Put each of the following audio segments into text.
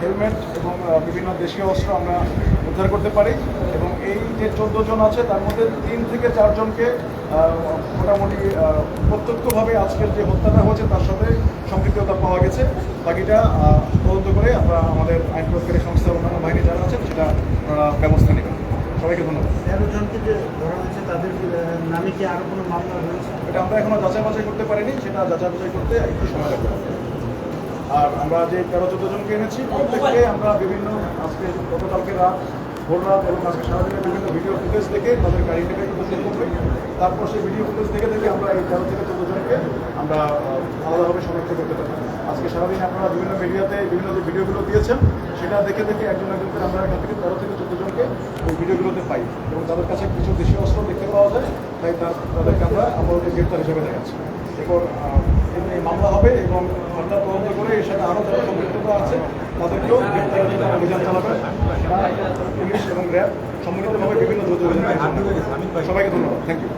Helmet এবং বিভিন্ন দেশীয় অস্ত্র আমরা উদ্ধার করতে পারি এবং এই যে চোদ্দ জন আছে তার মধ্যে তিন থেকে চারজনকে মোটামুটি প্রত্যক্ষভাবে আজকের যে হত্যাটা হয়েছে তার সাথে সম্পৃক্ততা পাওয়া গেছে। বাকিটা তদন্ত করে আমরা আমাদের আইন প্রয়োগকারী সংস্থার অন্যান্য বাহিনী যারা আছেন সেটা ওনারা ব্যবস্থা নেবেন। সবাইকে ধন্যবাদ। তেরো জনকে যে ধরা হয়েছে তাদের নামে কি আরও কোনো মামলা রয়েছে এটা আমরা এখনও যাচাই বাছাই করতে পারিনি সেটা যাচাই বাছাই করতে একটু সময় লাগবে। আর আমরা যে তেরো চোদ্দ জনকে এনেছি, প্রত্যেককে আমরা বিভিন্ন আজকে গতকালকে রাত, ভোর রাত এবং আজকে সারাদিনে বিভিন্ন ভিডিও ফুটেজ দেখে তাদের গাড়িটাকে উপস্থিত করবে তারপর সেই ভিডিও ফুটেজ দেখে দেখে আমরা এই তেরো থেকে চোদ্দ জনকে আমরা আলাদাভাবে শনাক্ত করতে পারি। আজকে সারাদিন আপনারা বিভিন্ন মিডিয়াতে বিভিন্ন যে ভিডিওগুলো দিয়েছেন, সেটা দেখে দেখে একজন একজন করে আমরা এখান থেকে তেরো থেকে চোদ্দ জনকে ওই ভিডিওগুলোতে পাই এবং তাদের কাছে কিছু দেশীয় অস্ত্র দেখতে পাওয়া যায়, তাই তাদেরকে আমরা আপাতত গ্রেপ্তার হিসেবে দেখাচ্ছি। এরপর মামলা হবে এবং আমরা তদন্ত করে এর সাথে আরও যারা সম্পৃক্ততা আছে তাদেরকেও গ্রেপ্তারের জন্য অভিযান চালাবেন সেনা, পুলিশ এবং র্যাব সম্মিলিতভাবে বিভিন্ন দ্রুত সবাইকে ধন্যবাদ। থ্যাংক ইউ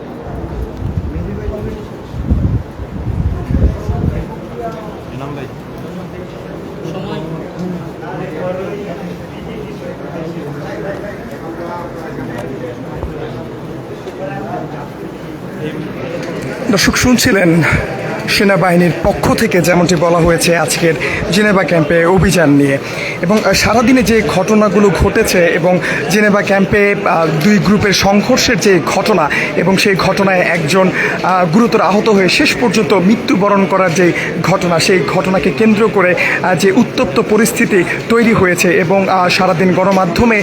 দর্শক শুনছিলেন সেনাবাহিনীর পক্ষ থেকে যেমনটি বলা হয়েছে আজকের জেনেভা ক্যাম্পে অভিযান নিয়ে। এবং সারাদিনে যে ঘটনাগুলো ঘটেছে এবং জেনেভা ক্যাম্পে দুই গ্রুপের সংঘর্ষের যে ঘটনা এবং সেই ঘটনায় একজন গুরুতর আহত হয়ে শেষ পর্যন্ত মৃত্যুবরণ করার যে ঘটনা, সেই ঘটনাকে কেন্দ্র করে যে উত্তপ্ত পরিস্থিতি তৈরি হয়েছে এবং সারাদিন গণমাধ্যমে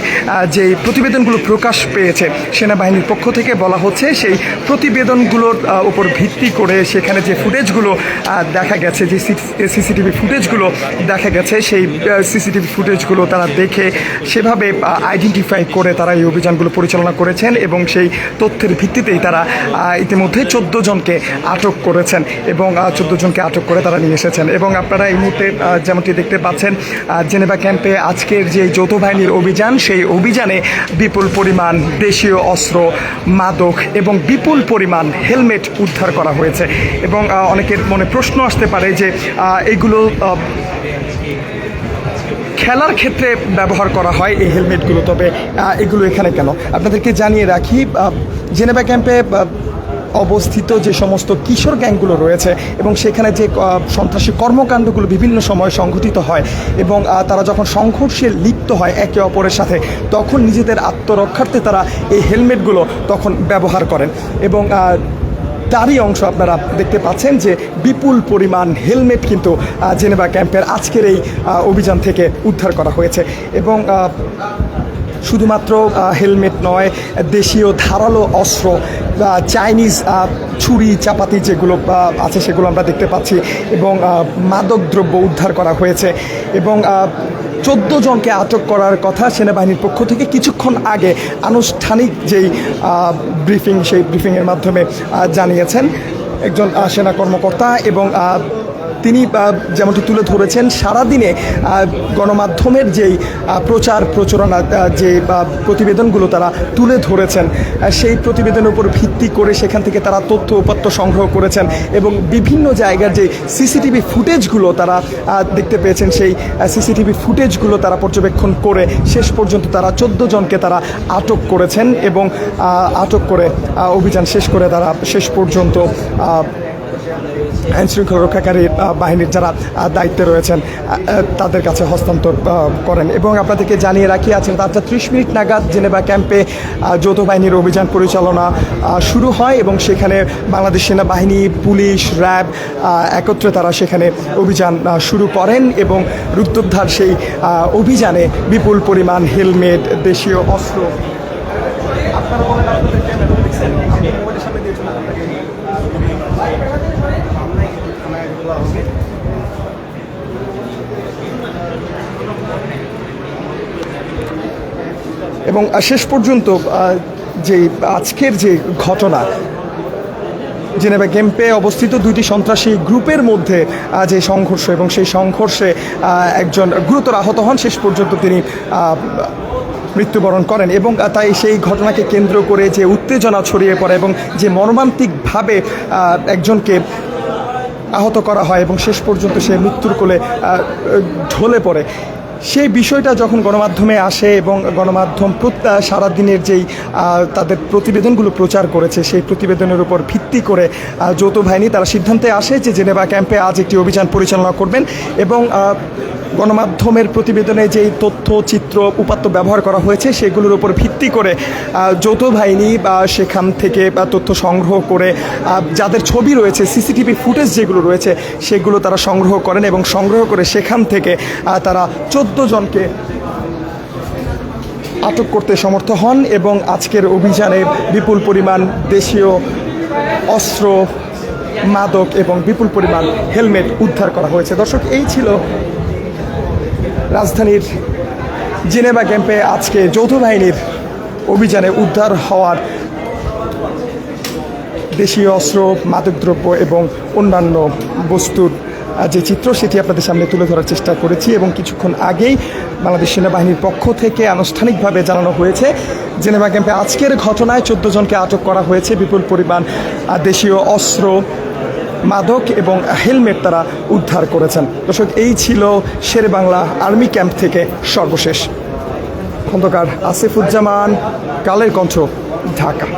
যে প্রতিবেদনগুলো প্রকাশ পেয়েছে, সেনাবাহিনীর পক্ষ থেকে বলা হচ্ছে সেই প্রতিবেদনগুলোর উপর ভিত্তি করে সেখানে যে ফুটেজগুলো দেখা গেছে যে সিসিটিভি ফুটেজগুলো দেখা গেছে সেই সিসিটিভি ফুটেজগুলো তারা দেখে সেভাবে আইডেন্টিফাই করে তারা এই অভিযানগুলো পরিচালনা করেছেন এবং সেই তথ্যের ভিত্তিতেই তারা ইতিমধ্যে চোদ্দ জনকে আটক করেছেন এবং চোদ্দ জনকে আটক করে তারা নিয়ে এসেছেন। এবং আপনারা এই মুহূর্তে যেমনটি দেখতে পাচ্ছেন জেনেভা ক্যাম্পে আজকের যে যৌথ বাহিনীর অভিযান সেই অভিযানে বিপুল পরিমাণ দেশীয় অস্ত্র মাদক এবং বিপুল পরিমাণ হেলমেট উদ্ধার করা হয়েছে। এবং আহ, অনেকের মনে প্রশ্ন আসতে পারে যে এগুলো খেলার ক্ষেত্রে ব্যবহার করা হয় এই হেলমেটগুলো, তবে এগুলো এখানে কেন? আপনাদেরকে জানিয়ে রাখি জেনেভা ক্যাম্পে অবস্থিত যে সমস্ত কিশোর গ্যাংগুলো রয়েছে এবং সেখানে যে সন্ত্রাসী কর্মকাণ্ডগুলো বিভিন্ন সময় সংঘটিত হয় এবং তারা যখন সংঘর্ষে লিপ্ত হয় একে অপরের সাথে, তখন নিজেদের আত্মরক্ষার্থে তারা এই হেলমেটগুলো তখন ব্যবহার করেন এবং তারই অংশ আপনারা দেখতে পাচ্ছেন যে বিপুল পরিমাণ হেলমেট কিন্তু জেনেভা ক্যাম্পের আজকের এই অভিযান থেকে উদ্ধার করা হয়েছে। এবং শুধুমাত্র হেলমেট নয়, দেশীয় ধারালো অস্ত্র চাইনিজ ছুরি, চাপাতি যেগুলো আছে সেগুলো আমরা দেখতে পাচ্ছি এবং মাদকদ্রব্য উদ্ধার করা হয়েছে। এবং চোদ্দ জনকে আটক করার কথা সেনাবাহিনীর পক্ষ থেকে কিছুক্ষণ আগে আনুষ্ঠানিক যেই ব্রিফিং সেই ব্রিফিংয়ের মাধ্যমে জানিয়েছেন একজন সেনা কর্মকর্তা এবং তিনি যেমনটি তুলে ধরেছেন, সারাদিনে গণমাধ্যমের যেই প্রচার প্রচারণা যে প্রতিবেদনগুলো তারা তুলে ধরেছেন সেই প্রতিবেদনের উপর ভিত্তি করে সেখান থেকে তারা তথ্য উপাত্ত সংগ্রহ করেছেন এবং বিভিন্ন জায়গার যে সিসিটিভি ফুটেজগুলো তারা দেখতে পেয়েছেন, সেই সিসিটিভি ফুটেজগুলো তারা পর্যবেক্ষণ করে শেষ পর্যন্ত তারা চোদ্দ জনকে তারা আটক করেছেন এবং আটক করে অভিযান শেষ করে তারা শেষ পর্যন্ত আইন শৃঙ্খলা রক্ষাকারী বাহিনীর যারা দায়িত্বে রয়েছেন তাদের কাছে হস্তান্তর করেন। এবং আপনাদেরকে জানিয়ে রাখি আছেন রাতটা ত্রিশ মিনিট নাগাদ জেনেভা ক্যাম্পে যৌথ বাহিনীর অভিযান পরিচালনা শুরু হয় এবং সেখানে বাংলাদেশ সেনাবাহিনী, পুলিশ, র্যাব একত্রে তারা সেখানে অভিযান শুরু করেন এবং রুদ্ধোদ্ধার সেই অভিযানে বিপুল পরিমাণ হেলমেট, দেশীয় অস্ত্র। আপনারা এবং শেষ পর্যন্ত যে আজকের যে ঘটনা, জেনেভা ক্যাম্পে অবস্থিত দুইটি সন্ত্রাসী গ্রুপের মধ্যে যে সংঘর্ষ এবং সেই সংঘর্ষে একজন গুরুতর আহত হন। শেষ পর্যন্ত তিনি মৃত্যুবরণ করেন এবং তাই সেই ঘটনাকে কেন্দ্র করে যে উত্তেজনা ছড়িয়ে পড়ে এবং যে মর্মান্তিকভাবে একজনকে আহত করা হয় এবং শেষ পর্যন্ত সে মৃত্যুর কোলে ঢলে পড়ে। সেই বিষয়টা যখন গণমাধ্যমে আসে এবং গণমাধ্যম সারাদিনের যেই তাদের প্রতিবেদনগুলো প্রচার করেছে, সেই প্রতিবেদনের উপর ভিত্তি করে যৌথ বাহিনী তারা সিদ্ধান্তে আসে যে জেনেভা ক্যাম্পে আজ একটি অভিযান পরিচালনা করবেন এবং গণমাধ্যমের প্রতিবেদনে যেই তথ্য, চিত্র, উপাত্ত ব্যবহার করা হয়েছে সেগুলোর উপর ভিত্তি করে যৌথ বাহিনী বা সেখান থেকে, বা তথ্য সংগ্রহ করে যাদের ছবি রয়েছে, সিসিটিভি ফুটেজ যেগুলো রয়েছে সেগুলো তারা সংগ্রহ করেন এবং সংগ্রহ করে সেখান থেকে তারা চোদ্দ জনকে আটক করতে সমর্থ হন এবং আজকের অভিযানে বিপুল পরিমাণ দেশীয় অস্ত্র, মাদক এবং বিপুল পরিমাণ হেলমেট উদ্ধার করা হয়েছে। দর্শক, এই ছিল রাজধানীর জেনেভা ক্যাম্পে আজকে যৌথ বাহিনীর অভিযানে উদ্ধার হওয়ার দেশীয় অস্ত্র, মাদকদ্রব্য এবং অন্যান্য বস্তুর যে চিত্র সেটি আপনাদের সামনে তুলে ধরার চেষ্টা করেছি এবং কিছুক্ষণ আগেই বাংলাদেশ সেনাবাহিনীর পক্ষ থেকে আনুষ্ঠানিকভাবে জানানো হয়েছে, জেনেভা ক্যাম্পে আজকের ঘটনায় চোদ্দ জনকে আটক করা হয়েছে। বিপুল পরিমাণ দেশীয় অস্ত্র, মাদক এবং হেলমেট তারা উদ্ধার করেছেন। দর্শক, এই ছিল শেরে বাংলা আর্মি ক্যাম্প থেকে সর্বশেষ। খন্দকার আসিফুজ্জামান, কালের কণ্ঠ, ঢাকা।